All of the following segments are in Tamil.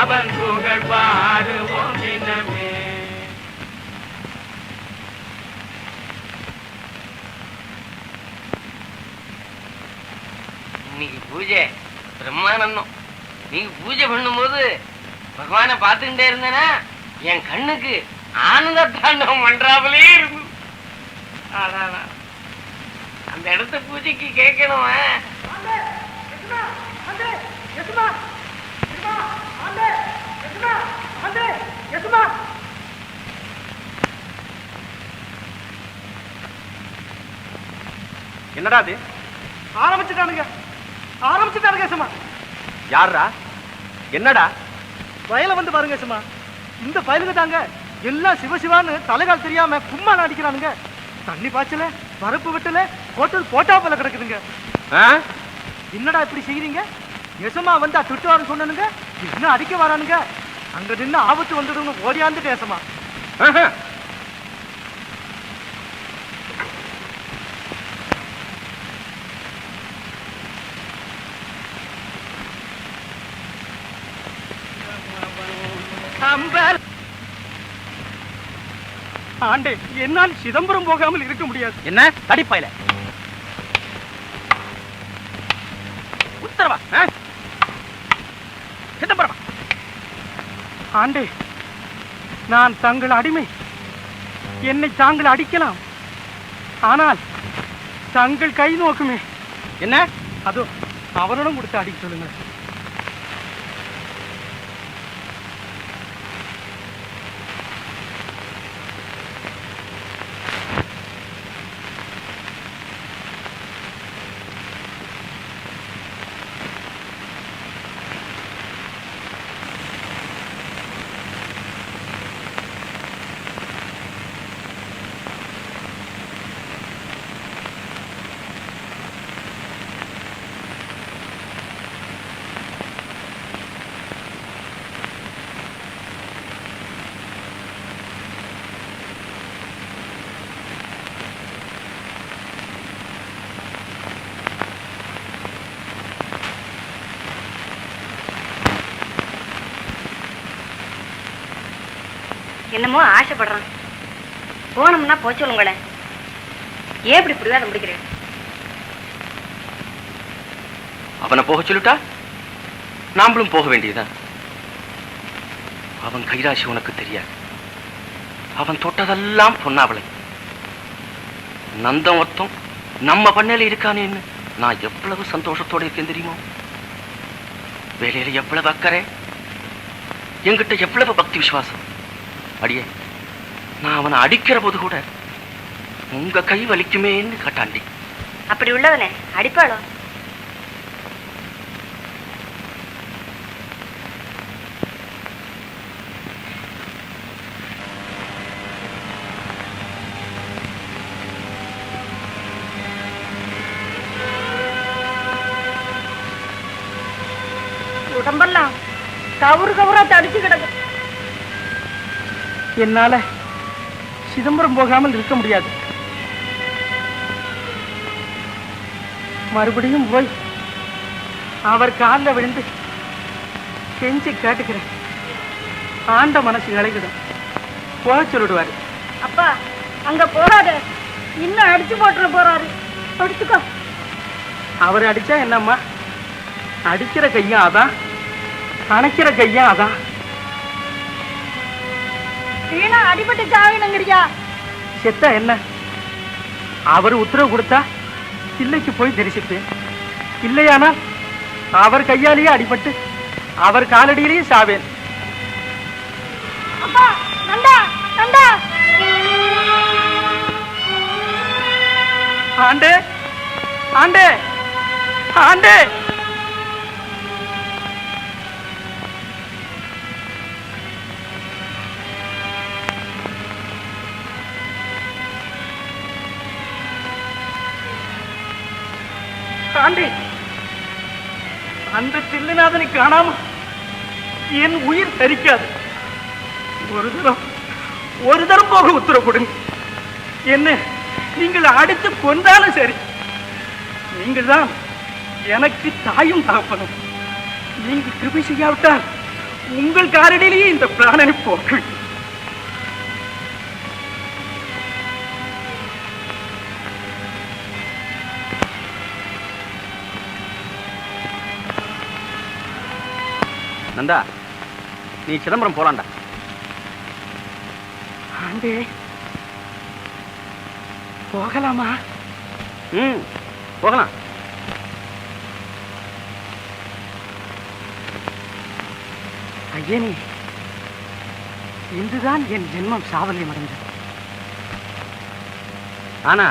அவன் புகழ் பாடுவோம் தினமே. இன்னைக்கு பூஜை பிரம்மானந்தம். நீங்க பூஜை பண்ணும்போது பகவானை பார்த்துக்கிட்டே இருந்தேனா என் கண்ணுக்கு ஆனந்த தாண்டவம் பண்றாமலே இருக்கு. அந்த இடத்த பூஜைக்கு கேட்கணுமா? என்னடா அது? ஆரம்பிச்சுட்டானுங்க. ஆரம்பிச்சுட்டானுங்க சும்மா யாரா என்னடா? வயல வந்து பாருங்க சும்மா இந்த பயலுங்க தாங்க எல்லாம் சிவசிவான்னு தலைகால் தெரியாம கும்மா அடிக்கிறானுங்க தண்ணி பாய்ச்சல வரப்பு வெட்டல ஹோட்டல் போட்டா போல கிடக்குதுங்க? என்னடா இப்படி செய்றீங்க? எசமா வந்து திட்டுவாருன்னு சொன்னனுங்க. இன்னும் அடிக்க வரானுங்க? அங்க நின்னு ஆபத்து வந்துடுங்க ஓடியாந்து பேசமா. ஆண்டே என்னால் சிதம்பரம் போகாமல் இருக்க முடியாது. என்ன? தடிப்பாயில. உத்தரவா? ஆ? சிதம்பரமா ஆண்டே நான் தங்கள் அடிமை என்னை தாங்கள் அடிக்கலாம் ஆனால் தங்கள் கை நோக்குமே என்ன அதோ அவரிடம் கொடுத்து அடிக்க சொல்லுங்க என்னமோ ஆசைப்படுறான். போனோம்னா போச்சு உங்களை. ஏன் இப்படி பிடிவாத முடிக்கிறேன் அவனை போக சொல்லிட்டா? நாமளும் போக வேண்டியதுதான் அவன் கைராசி உனக்கு தெரியாது. அவன் தொட்டதெல்லாம் பொன்னாவளை. நந்தம் ஒத்தம் நம்ம பண்ணையில இருக்கானேன்னு நான் எவ்வளவு சந்தோஷத்தோட இருக்கேன் தெரியுமோ? வேலையில எவ்வளவு அக்கறை? என்கிட்ட எவ்வளவு பக்தி விசுவாசம்? அடியே நான் அவனை அடிக்கிற போது கூட உங்க கை வலிக்குமேன்னு கட்டாண்டி. அப்படி உள்ளவனே அடிப்பாளோ? உடம்பெல்லாம் கவுறு கவுரா தடிச்சு கிடக்கு. என்னால சிதம்பரம் போகாமல் இருக்க முடியாது. மறுபடியும் போய் அவர் காலில் விழுந்து கெஞ்சி கேட்டுக்கிறேன். ஆண்ட மனசு இழைக்கிடும் போக சொல்லிடுவாரு. அப்பா அங்க போறாரு இன்னும் அடிச்சு போட்டுற போறாரு. அடிச்சுக்கோ அவர் அடிச்சா என்னம்மா? அடிக்கிற கையும் அதான் அணைக்கிற கையும் அதான். வீணா அடிபட்டு சாவினங்கிறியா செத்தா என்ன? அவர் உத்தரவு கொடுத்தா இல்லைக்கு போய் தரிசிப்பேன். இல்லையானால் அவர் கையாலேயே அடிபட்டு அவர் காலடியிலேயே சாவேன். அப்பா நண்டா நண்டா. ஆண்டே ஆண்டே ஆண்டே. தாண்டி அந்த தில்லுநாதனை காணாம என் உயிர் தரிக்காது. ஒரு தரம் ஒரு தரம் போக உத்தரவு கொடுங்க. என்ன நீங்கள் அடித்து கொண்டாலும் சரி. நீங்கள் தான் எனக்கு தாயும் தகப்பனும். நீங்க கிருபி செய்யாவிட்டால் உங்கள் காரடியிலேயே இந்த பிராணனை போக்கு நந்தா நீ சிதம்பரம் போலாம்டா. ஆண்டே போகலாமா? ம் போகலாம். ஐயனே இன்றுதான் என் ஜென்மம் சாவல்யம் அடைந்தது ஆனா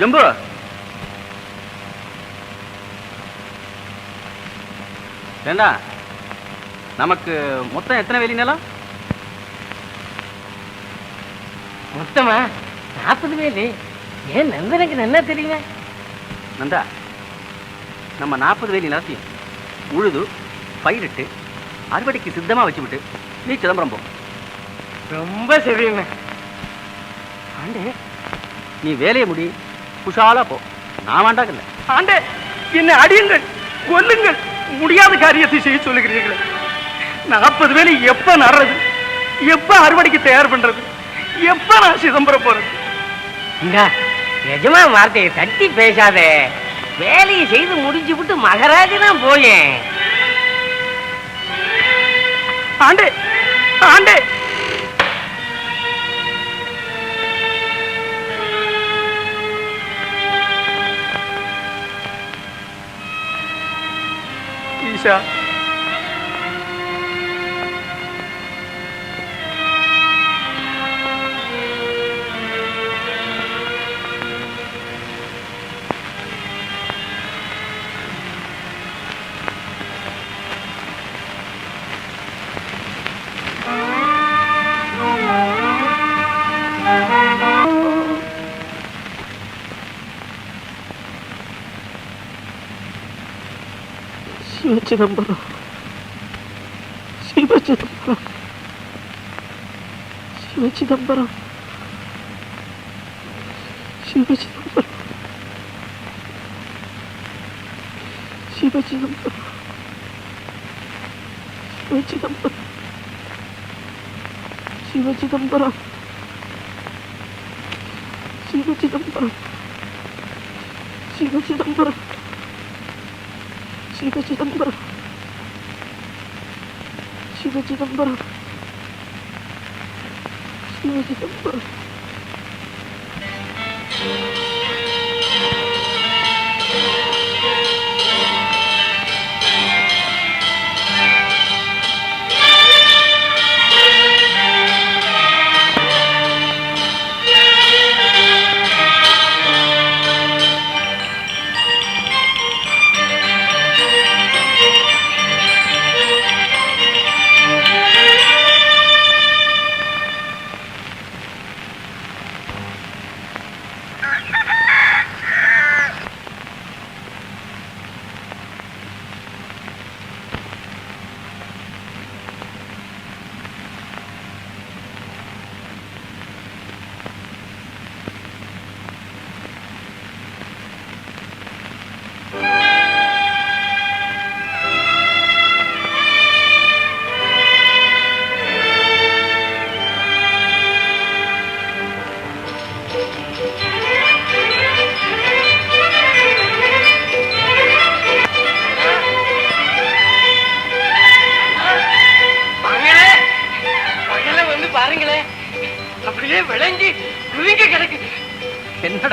ஜம்பு! ஏண்டா? நமக்கு மொத்தம் எத்தனை வேலி நிலம்? மொத்தமா நாற்பது வேலு? ஏன் நந்தனுக்கு நல்லா தெரியுங்க நந்தா நம்ம நாற்பது வேலி நிலத்தையும் உழுது பயிரிட்டு அறுவடைக்கு சித்தமா வச்சுவிட்டு நீ சிதம்பரம் போ. ரொம்ப சரிங்க ஆண்டே. நீ வேலையை முடி குஷாலா போ. நான் வேண்டாக்கல ஆண்டே என்னை அடியுங்கள் கொல்லுங்கள். முடியாத காரியத்தை செய்ய சொல்லுகிறீர்களே. நாற்பது வேலை எப்ப நடுறது? எப்ப அறுவடைக்கு தயார் பண்றது? எப்ப நான் சிதம்பரம் போறது? இந்த எஜமா வார்த்தையை தட்டி பேசாதே. வேலையை செய்து முடிஞ்சு விட்டு மகராஜ் தான் போயேன். ஆண்டே ஆண்டே. дивіться. 신발처럼 봐라 신발처럼 봐라 신발처럼 봐라 신발처럼 봐라 신발처럼 봐라 신발처럼 봐라 신발처럼 봐라 신발처럼 봐라 신발처럼 봐라 Siapa si tembur? Siapa si tembur? Siapa si tembur?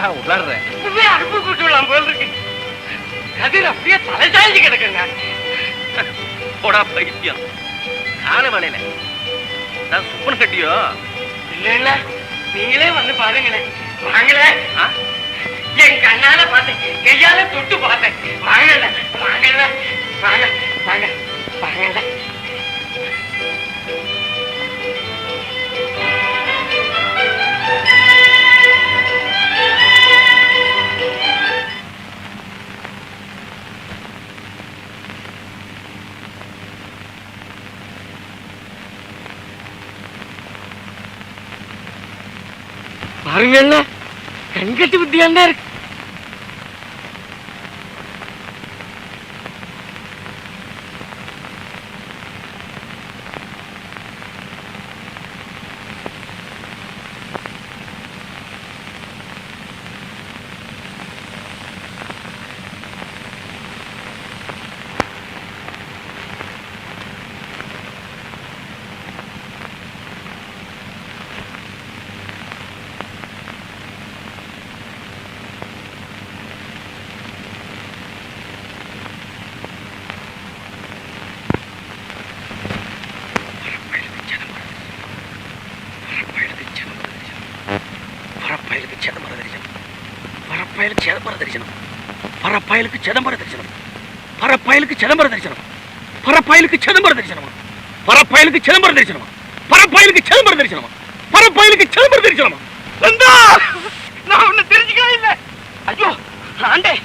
என்னடா உளர்ற? இப்பவே அடுப்பு கூட்டு விடலாம் போல இருக்கு. கதிர் அப்படியே தலை சாய்ஞ்சு கிடக்குங்க. போடா பைத்தியம். கால வேலையில நான் சுப்பன் கட்டியோ? இல்ல நீங்களே வந்து பாருங்களேன். வாங்களே. ஆ? என் கண்ணால பார்த்தேன். கையால தொட்டு பார்த்தேன். வாங்கல வாங்கல வாங்க வாங்க வாங்கல பாருங்கல்ல கண்கட்டு புத்தியாண்டா இருக்கு. தரிசனம். பரப்பயலுக்கு சிதம்பர தரிசனம். பரப்பயலுக்கு சிதம்பர தரிசனம். பரப்பயலுக்கு சிதம்பர தரிசனம். பரப்பயலுக்கு சிதம்பர தரிசனம். பரப்பயலுக்கு சிதம்பர தரிசனம். பரப்பயலுக்கு சிதம்பர தரிசனம். நான் உன்னை தெரிஞ்சுக்கவே இல்லை. ஐயோ ஆண்டே!